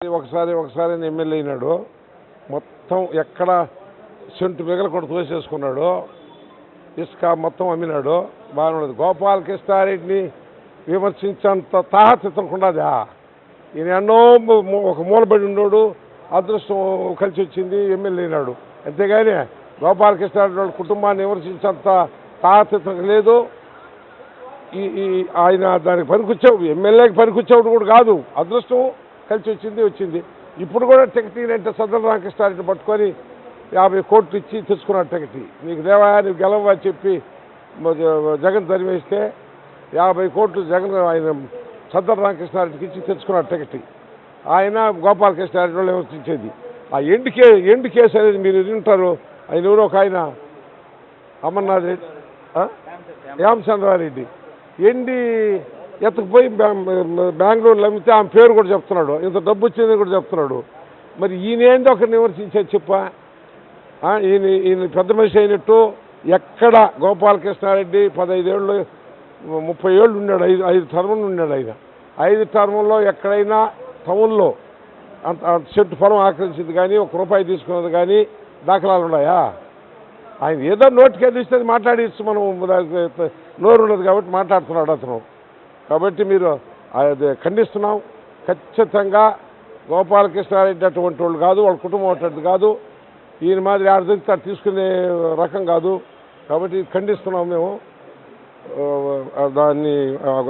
ఒకసారి ఒకసారి ఆయన ఎమ్మెల్యే అయినాడు. మొత్తం ఎక్కడ సెంటు మిగల కూడా తోసేసుకున్నాడు ఇసుక మొత్తం అమ్మినాడు. బాగానే ఉండదు గోపాల కృష్ణారెడ్డిని విమర్శించేంత తాహతితనుకున్నదా ఈయన ఎన్నో ఒక మూలబడి ఉన్నాడు. అదృష్టం కలిసి వచ్చింది. ఎమ్మెల్యే అయినాడు. అంతేగాని గోపాల కృష్ణారెడ్డి వాళ్ళ కుటుంబాన్ని విమర్శించేంత తాహతితం లేదు. ఈ ఈ ఆయన దానికి పనికొచ్చావు ఎమ్మెల్యేకి పనికొచ్చేవాడు కూడా కాదు. అదృష్టం కలిసి వచ్చింది వచ్చింది. ఇప్పుడు కూడా టికెట్ అంటే సదన రామకృష్ణారెడ్డి పట్టుకొని యాభై కోట్లు ఇచ్చి తెచ్చుకున్నాడు టికెట్ నీకు దేవా నీకు గెలవా చెప్పి జగన్ తరివేస్తే యాభై కోట్లు జగన్ ఆయన సదన రామకృష్ణారెడ్డికి ఇచ్చి తెచ్చుకున్నాడు టికెట్ ఆయన గోపాలకృష్ణారెడ్డి వాళ్ళు విమర్శించేది ఆ ఎండు కే ఎండు కేసు అనేది మీరు వింటారు. ఆయన ఎవరో ఒక ఆయన అమర్నాథ్ రెడ్డి ఆ? రామచంద్రారెడ్డి. ఎండి ఎత్తుకుపోయి బెంగళూరులో అమ్మితే ఆమె పేరు కూడా చెప్తున్నాడు. ఇంత డబ్బు వచ్చిందని కూడా చెప్తున్నాడు. మరి ఈయన ఏంటి ఒకరిని విమర్శించారు చెప్ప. ఈయన ఈయన పెద్ద మనిషి అయినట్టు ఎక్కడ గోపాలకృష్ణారెడ్డి పదహైదేళ్ళు ముప్పై ఏళ్ళు ఉన్నాడు ఐదు ఐదు టర్ములు ఉన్నాడు ఆయన. ఐదు టర్ముల్లో ఎక్కడైనా టౌన్లో అంత చెట్టు పొలం ఆక్రమించింది కానీ ఒక రూపాయి తీసుకున్నది కానీ దాఖలాలు ఉన్నాయా? ఆయన ఏదో నోటికి తీస్తే అది మాట్లాడిచ్చు మనం నోరు ఉండదు కాబట్టి మాట్లాడుతున్నాడు అతను. కాబట్టి మీరు అది ఖండిస్తున్నాం. ఖచ్చితంగా గోపాలకృష్ణారెడ్డి అటువంటి వాళ్ళు కాదు వాళ్ళ కుటుంబం అటువంటిది కాదు. ఈయన మాదిరి ఆడ దొరికితే తీసుకునే రకం కాదు. కాబట్టి ఖండిస్తున్నాం మేము. దాన్ని